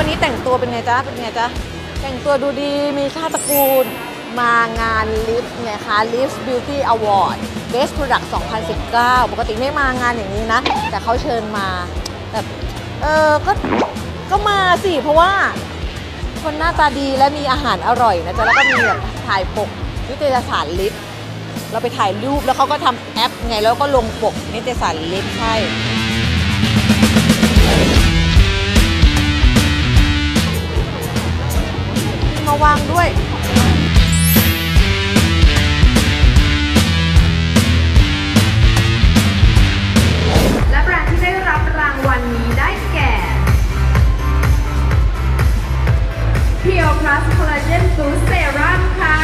วันนี้แต่งตัวเป็นไงจ๊ะ เป็นไงจ๊ะ แต่งตัวดูดี มีชาติตระกูล มางานลิฟต์ไงคะ Lift Beauty Award Best Product 2019 ปกติไม่มางานอย่างนี้นะ แต่เขาเชิญมา แบบ เออก็ ก็มาสิ เพราะว่า คนหน้าตาดีและมีอาหารอร่อยนะจ๊ะ แล้วก็มีแบบถ่ายปกนิตยสารลิฟต์เราไปถ่ายรูปแล้วเขาก็ทำแอปไงแล้วก็ลงปกนิตยสารลิฟต์ใช่ งด้วย และแบรนด์ที่ได้รับรางวัลนี้ได้แก่ Pure Plus Collagen Boost Serum ค่ะ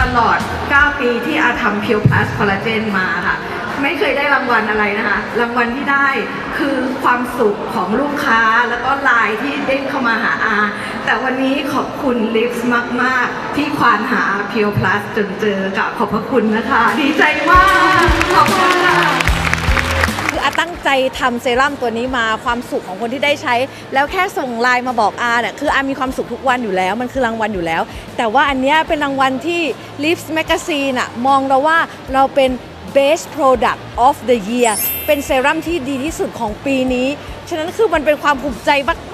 ตลอด 9 ปีที่อาทำ Pure Plus Collagen มาค่ะ ไม่เคยได้รางวัลอะไรนะคะ รางวัลที่ได้คือความสุขของลูกค้าแล้วก็ไลน์ที่เด้งเข้ามาหาอา แต่วันนี้ขอบคุณลิฟส์มาก ๆ ที่ควานหา Pure Plus จนเจอกับขอบพระคุณนะคะ ดีใจมาก ขอบคุณค่ะคืออาตั้งใจทำเซรั่มตัวนี้มาความสุขของคนที่ได้ใช้ แล้วแค่ส่งไลน์มาบอกอาเนี่ยคืออามีความสุขทุกวันอยู่แล้วมันคือรางวัลอยู่แล้ว แต่ว่าอันเนี้ยเป็นรางวัลที่ Lips Magazine อะมองเราว่าเราเป็น Best Product of the Year เป็นเซรั่มที่ดีที่สุดของปีนี้ ฉะนั้นคือมันเป็นความภูมิใจ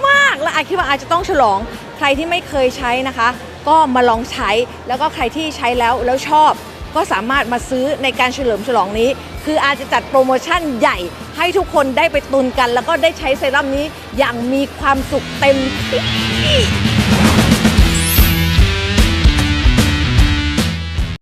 มากๆ และอาคิดว่าอาจจะต้องฉลอง ใครที่ไม่เคยใช้นะคะ ก็มาลองใช้ แล้วก็ใครที่ใช้แล้วแล้วชอบ ก็สามารถมาซื้อในการเฉลิมฉลองนี้ คืออาจจะจัดโปรโมชั่นใหญ่ ให้ทุกคนได้ไปตุนกัน แล้วก็ได้ใช้เซรั่มนี้อย่างมีความสุขเต็มที่